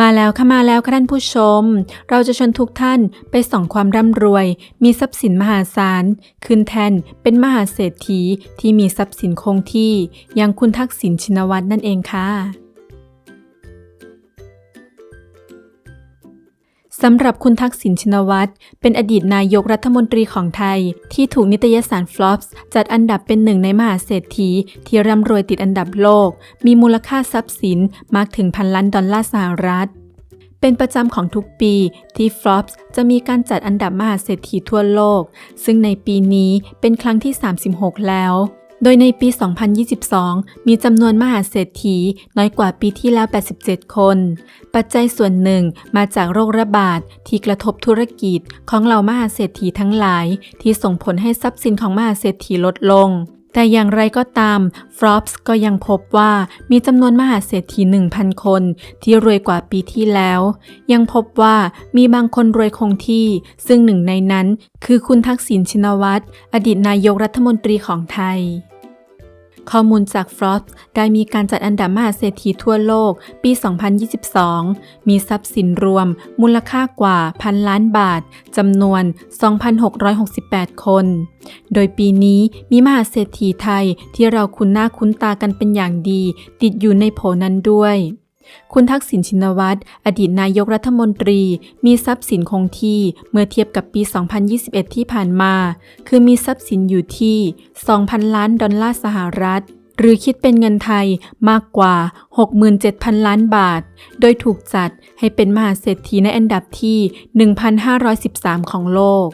มาแล้วค่ะมาแล้วค่ะท่านผู้ชม เราจะชวนทุกท่านไปส่องความร่ำรวย มีทรัพย์สินมหาศาลขึ้นแทนเป็นมหาเศรษฐีที่มีทรัพย์สินคงที่อย่างคุณทักษิณชินวัตรนั่นเองค่ะ สำหรับคุณทักษิณชินวัตร เป็นอดีตนายกรัฐมนตรีของไทย ที่ถูกนิตยสาร Forbes จัดอันดับเป็นหนึ่งในมหาเศรษฐี ที่ร่ำรวยติดอันดับโลก มีมูลค่าทรัพย์สินมากถึงพันล้านดอลลาร์สหรัฐ เป็นประจำของทุกปีที่ Forbes จะมีการจัดอันดับมหาเศรษฐีทั่วโลก ซึ่งในปีนี้เป็นครั้งที่ 36 แล้ว โดยในปี 2022 มีจำนวนมหาเศรษฐีน้อยกว่าปีที่แล้ว 87 คน ปัจจัยส่วนหนึ่งมาจากโรคระบาดที่กระทบธุรกิจของเหล่ามหาเศรษฐีทั้งหลาย ที่ส่งผลให้ทรัพย์สินของมหาเศรษฐีลดลง แต่อย่างไรก็ตาม Forbes ก็ยังพบว่ามีจำนวนมหาเศรษฐี 1,000 คน ที่รวยกว่าปีที่แล้ว ยังพบว่ามีบางคนรวยคงที่ ซึ่งหนึ่งในนั้น คือคุณทักษิณชินวัตร อดีตนายกรัฐมนตรีของไทย ข้อมูลจาก Forbes ได้มีการจัดอันดับมหาเศรษฐีทั่วโลก ปี 2022 มีทรัพย์สินรวม มูลค่ากว่าพันล้านบาท จำนวน 2,668 คน โดยปีนี้มีมหาเศรษฐีไทยที่เราคุ้นหน้าคุ้นตากันเป็นอย่างดี ติดอยู่ในโผนั้นด้วย คุณทักษิณชินวัตร อดีตนายกรัฐมนตรี มีทรัพย์สินคงที่เมื่อเทียบกับปี 2021 ที่ผ่านมา คือมีทรัพย์สินอยู่ที่ 2,000 ล้านดอลลาร์สหรัฐ หรือคิดเป็นเงินไทยมากกว่า 67,000 ล้านบาท โดยถูกจัดให้เป็นมหาเศรษฐีในอันดับที่ 1,513 ของโลก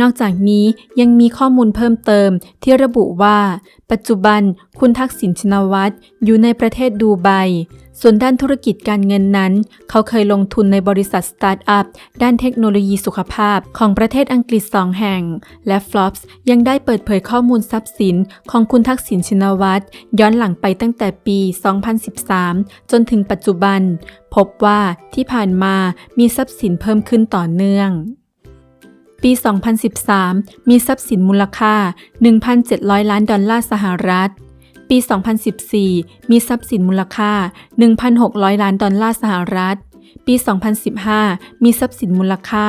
นอกจากนี้ยังมีข้อมูลเพิ่มเติมที่ระบุว่า ปัจจุบันคุณทักษิณชินวัตรอยู่ในประเทศดูไบ ส่วนด้านธุรกิจการเงินนั้น เขาเคยลงทุนในบริษัทสตาร์ทอัพด้านเทคโนโลยีสุขภาพของประเทศอังกฤษสองแห่ง และ Forbes ยังได้เปิดเผยข้อมูลทรัพย์สินของคุณทักษิณชินวัตรย้อนหลังไปตั้งแต่ปี 2013 จนถึงปัจจุบัน พบว่าที่ผ่านมามีทรัพย์สินเพิ่มขึ้นต่อเนื่อง ปี 2013 มีทรัพย์สินมูลค่า 1,700 ล้านดอลลาร์สหรัฐ ปี 2014 มีทรัพย์สินมูลค่า 1,600 ล้านดอลลาร์สหรัฐ ปี 2015 มีทรัพย์สินมูลค่า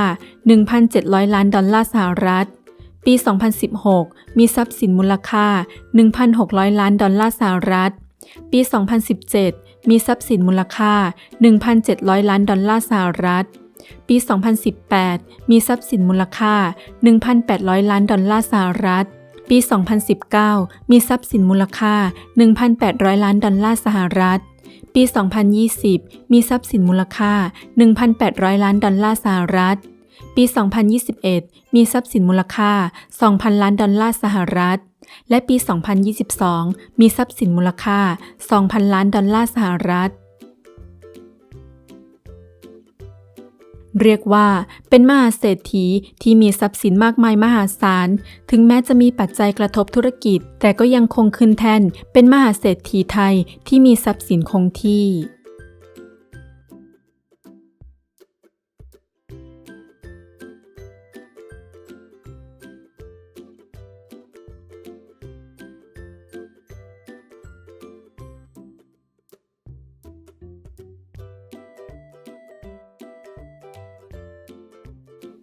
1,700 ล้านดอลลาร์สหรัฐ ปี 2016 มีทรัพย์สินมูลค่า 1,600 ล้านดอลลาร์สหรัฐ ปี 2017 มีทรัพย์สินมูลค่า 1,700 ล้านดอลลาร์สหรัฐ ปี 2018 มีทรัพย์สินมูลค่า 1,800 ล้านดอลลาร์สหรัฐ ปี 2019 มีทรัพย์สินมูลค่า 1,800 ล้านดอลลาร์สหรัฐ ปี 2020 มีทรัพย์สินมูลค่า 1,800 ล้านดอลลาร์สหรัฐ ปี 2021 มีทรัพย์สินมูลค่า 2,000 ล้านดอลลาร์สหรัฐ และปี 2022 มีทรัพย์สินมูลค่า 2,000 ล้านดอลลาร์สหรัฐ เรียกว่าเป็นมหาเศรษฐีที่มีทรัพย์สินมากมายมหาศาล ถึงแม้จะมีปัจจัยกระทบธุรกิจ แต่ก็ยังคงขึ้นแท่นเป็นมหาเศรษฐีไทยที่มีทรัพย์สินคงที่